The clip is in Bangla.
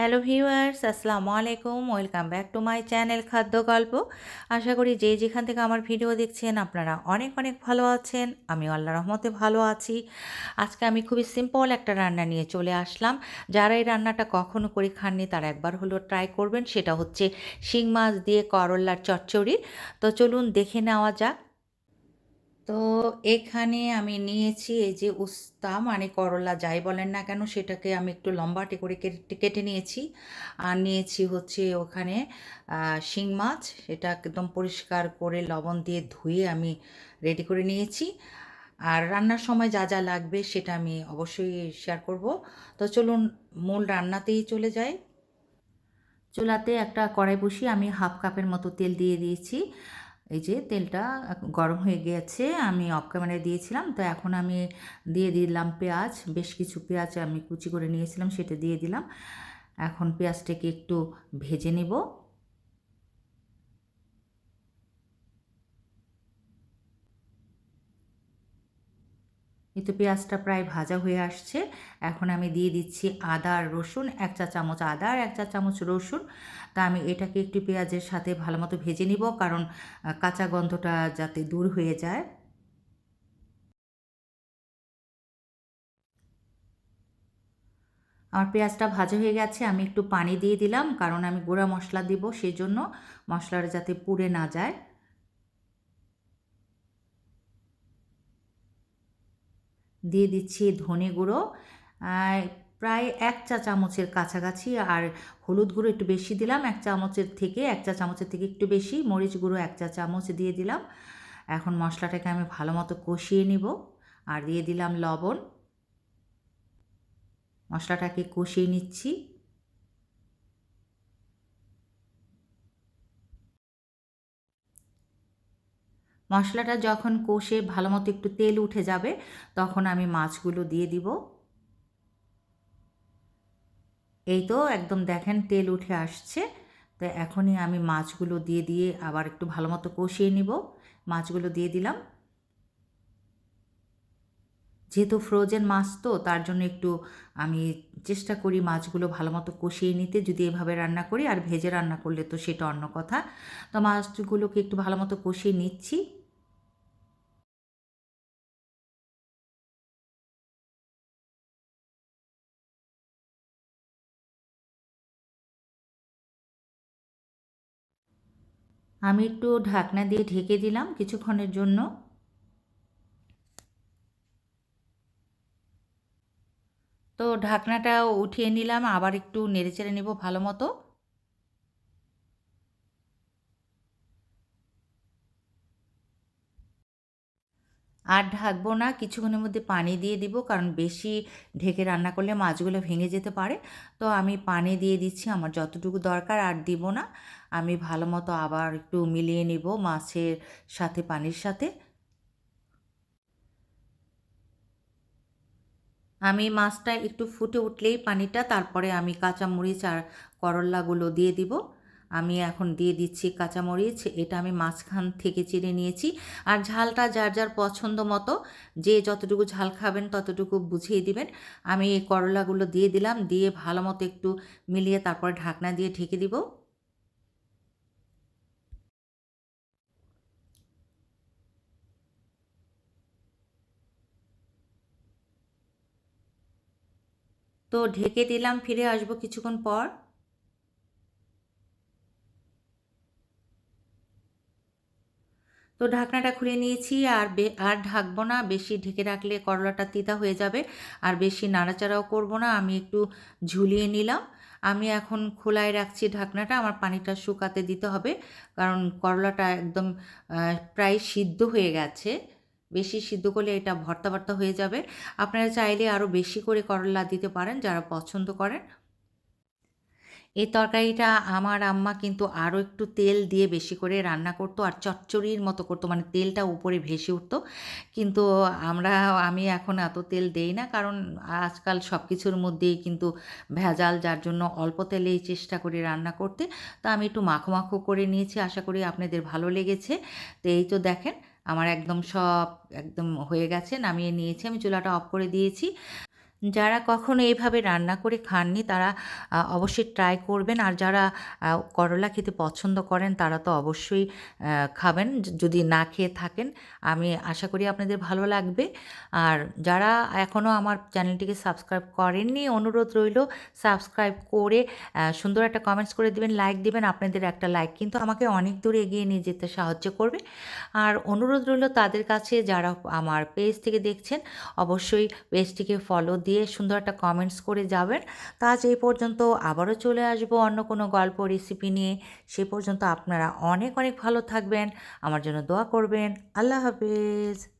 হ্যালো ভিউয়ার্স, আসসালামু আলাইকুম। Welcome back to my channel খাদ্য গল্প। আশা করি যে যেখান থেকে আমার ভিডিও দেখছেন আপনারা অনেক অনেক ভালো আছেন। আমি আল্লাহ রহমতে ভালো আছি। আজকে আমি খুবই সিম্পল একটা রান্না নিয়ে চলে আসলাম। যারা এই রান্নাটা কখনো করে খাননি, তারা একবার হলো ট্রাই করবেন। সেটা হচ্ছে শিং মাছ দিয়ে করল্লার চচ্চড়ি। তো চলুন দেখে নেওয়া যাক। তো এখানে আমি নিয়েছি এই যে উস্তা মানে করলা, যাই বলেন না কেন সেটাকে আমি একটু লম্বাটে করে কেটে কেটে নিয়েছি। আর নিয়েছি হচ্ছে ওখানে শিং মাছ, সেটা একদম পরিষ্কার করে লবণ দিয়ে ধুয়ে আমি রেডি করে নিয়েছি। আর রান্নার সময় যা যা লাগবে সেটা আমি অবশ্যই শেয়ার করব। তো চলুন মূল রান্নাতেই চলে যাই। চুলাতে একটা কড়াই বসিয়ে আমি হাফ কাপের মতো তেল দিয়ে দিয়েছি। এই যে তেলটা গরম হয়ে গেছে, আমি অফ ক্যামেরায় দিয়েছিলাম, তো এখন আমি দিয়ে দিলাম পেঁয়াজ, বেশ কিছু পেঁয়াজ আমি কুচি করে নিয়েছিলাম, সেটা দিয়ে দিলাম। এখন পেঁয়াজটাকে একটু ভেজে নেব। এই তো পেঁয়াজটা প্রায় ভাজা হয়ে আসছে। এখন আমি দিয়ে দিচ্ছি আদা রসুন, এক চা চামচ আদা আর এক চা চামচ রসুন। তা আমি এটাকে একটু পেঁয়াজের সাথে ভালো মতো ভেজে নিব, কারণ কাঁচা গন্ধটা যাতে দূর হয়ে যায়। আমার পেঁয়াজটা ভাজা হয়ে গেছে, আমি একটু পানি দিয়ে দিলাম, কারণ আমি গুঁড়া মশলা দিব সেই জন্য মশলাটা যাতে পুড়ে না যায়। দিয়ে দিচ্ছি ধনে গুঁড়ো প্রায় এক চা চামচের কাছাকাছি, আর হলুদ গুঁড়ো একটু বেশি দিলাম, এক চামচের থেকে, এক চা চামচের থেকে একটু বেশি, মরিচ গুঁড়ো এক চা চামচ দিয়ে দিলাম। এখন মশলাটাকে আমি ভালো মতো কষিয়ে নিব, আর দিয়ে দিলাম লবণ। মশলাটাকে কষিয়ে নিচ্ছি। মশলাটা যখন কষে ভালো মতো একটু তেল উঠে যাবে, তখন আমি মাছগুলো দিয়ে দিব। এই তো একদম দেখেন তেল উঠে আসছে। তো এখনই আমি মাছগুলো দিয়ে দিয়ে আবার একটু ভালো মতো কষিয়ে নিব। মাছগুলো দিয়ে দিলাম। যেহেতু ফ্রোজেন মাছ তো, তার জন্য একটু আমি চেষ্টা করি মাছগুলো ভালো মতো কষিয়ে নিতে। যদি এভাবে রান্না করি আর ভেজে রান্না করলে তো সেটা অন্য কথা। তো মাছগুলোকে একটু ভালো মতো কষিয়ে নিচ্ছি। আমি একটু ঢাকনা দিয়ে ঢেকে দিলাম কিছুক্ষণের জন্য। তো ঢাকনাটা উঠিয়ে নিলাম, আবার একটু নেড়ে চেড়ে নেব ভালো মতো। আর ঢাকবো না, কিছুক্ষণের মধ্যে পানি দিয়ে দিব, কারণ বেশি ঢেকে রান্না করলে মাছগুলো ভেঙে যেতে পারে। তো আমি পানি দিয়ে দিচ্ছি, আমার যতটুকু দরকার আর দিব না। আমি ভালো মতো আবার একটু মিলিয়ে নিব মাছের সাথে, পানির সাথে। আমি মাছটা একটু ফুটে উঠলেই পানিটা, তারপরে আমি কাঁচামরিচ আর করল্লাগুলো দিয়ে দিব। আমি এখন দিয়ে দিচ্ছি কাঁচামরিচ, এটা আমি মাঝখান থেকে চিড়ে নিয়েছি। আর ঝালটা যার যার পছন্দ মতো, যে যতটুকু ঝাল খাবেন ততটুকু বুঝিয়ে দিবেন। আমি এই করলাগুলো দিয়ে দিলাম, দিয়ে ভালো মতো একটু মিলিয়ে তারপর ঢাকনা দিয়ে ঢেকে দিব। তো ঢেকে দিলাম, ফিরে আসব কিছুক্ষণ পর। তো ঢাকনাটা খুলে নিয়েছি আর আর ঢাকবো না। বেশি ঢেকে রাখলে করলাটা তিতা হয়ে যাবে। আর বেশি নাড়াচাড়াও করব না। আমি একটু ঝুলিয়ে নিলাম। আমি এখন খোলায় রাখছি ঢাকনাটা। আমার পানিটা শুকাতে দিতে হবে। কারণ করলাটা একদম প্রায় সিদ্ধ হয়ে গেছে। বেশি সিদ্ধ করলে এটা ভর্তা ভর্তা হয়ে যাবে। আপনারা চাইলে আরও বেশি করে করলা দিতে পারেন যারা পছন্দ করেন। এই তরকারিটা আমার আম্মা কিন্তু আরও একটু তেল দিয়ে বেশি করে রান্না করতো আর চচ্চড়ির মতো করতো মানে তেলটা উপরে ভেসে উঠতো। কিন্তু আমরা, আমি এখন এত তেল দেই না, কারণ আজকাল সব কিছুর মধ্যেই কিন্তু ভেজাল, যার জন্য অল্প তেলেই চেষ্টা করি রান্না করতে। তো আমি একটু মাখো মাখো করে নিয়েছি, আশা করি আপনাদের ভালো লেগেছে। তো এই তো দেখেন, আমার একদম সব একদম হয়ে গেছে, নামিয়ে নিয়েছি, আমি চুলাটা অফ করে দিয়েছি। যারা কখনো এইভাবে রান্না করে খাননি তারা অবশ্যই ট্রাই করবেন। আর যারা করলা খেতে পছন্দ করেন তারা তো অবশ্যই খাবেন যদি না খেয়ে থাকেন। আমি আশা করি আপনাদের ভালো লাগবে। আর যারা এখনও আমার চ্যানেলটিকে সাবস্ক্রাইব করেননি অনুরোধ রইল সাবস্ক্রাইব করে সুন্দর একটা কমেন্টস করে দিবেন, লাইক দিবেন। আপনাদের একটা লাইক কিন্তু আমাকে অনেক দূর এগিয়ে নিয়ে যেতে সাহায্য করবে। আর অনুরোধ রইল তাদের কাছে যারা আমার পেজ থেকে দেখছেন অবশ্যই পেজটিকে ফলো দিয়ে সুন্দর একটা কমেন্টস করে যাবেন। তো আজ এই পর্যন্ত আবারও চলে আসব অন্য কোনো গল্প রেসিপি নিয়ে। সে পর্যন্ত আপনারা অনেক, অনেক ভালো থাকবেন। আমার জন্য দোয়া করবেন। আল্লাহ হাফেজ।